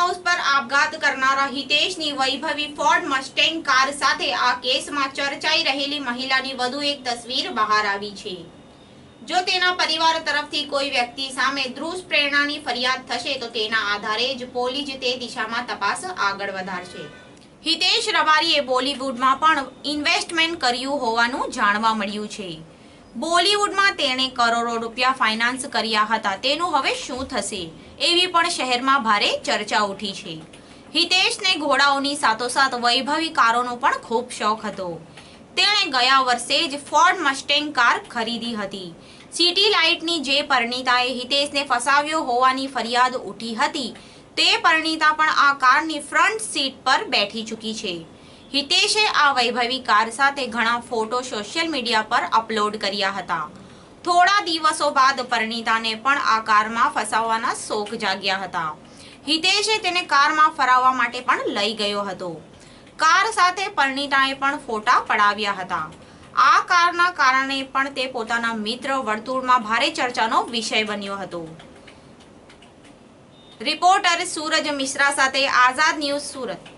House પર આપઘાત કરનારા હિતેશની વૈભવી ફોર્ડ મસ્ટેંગ કાર સાથે આ કેસમાં ચર્ચાઈ રહેલી મહિલાની વધુ એક તસવીર બહાર આવી છે. જો તેના પરિવાર તરફથી કોઈ વ્યક્તિ સામે દુષ્પ્રેરણાની ફરિયાદ થશે, તો તેના આધારે જ પોલીસ તે દિશામાં તપાસ આગળ વધારશે. હિતેશ રબારીએ બોલિવૂડમાં પણ ઇન્વેસ્ટમેન્ટ કર્યું હોવાનું જાણવા મળ્યું છે. બોલિવૂડમાં તેણે કરોડો રૂપિયા ફાઇનાન્સ કર્યા હતા. તેનું હવે શું થશે? એવી પણ શહેરમાં ભારે ચર્ચા ઉઠી છે. હિતેશને ઘોડાઓની સાથોસાથ વૈભવી કારોનો પણ ખૂબ શોખ હતો. તેણે ગયા વર્ષે જ ફોર્ડ મસ્ટેંગ કાર ખરીદી હતી. સિટી લાઇટની જે પરિણીતાએ હિતેશને ફસાવ્યો હોવાની ફરિયાદ ઉઠી હતી, તે પરિણીતા પણ આ કારની ફ્રન્ટ સીટ પર બેઠી ચૂકી છે. હિતેશે આ વૈભવી કાર સાથે ઘણા ફોટો સોશિયલ મીડિયા પર અપલોડ કર્યા હતા. થોડા દિવસો બાદ પરિણીતાને પણ આ કારમાં ફસાવવાના શોખ જાગ્યા હતા. હિતેશે તેને કારમાં ફરાવવા માટે પણ લઈ ગયો હતો. કાર સાથે પરિણીતાએ પણ ફોટા પડાવ્યા હતા. આ કારના કારણે પણ તે પોતાના મિત્ર વર્તુળમાં ભારે ચર્ચાનો વિષય બન્યો હતો. રિપોર્ટર સૂરજ મિશ્રા સાથે આઝાદ ન્યૂઝ સુરત.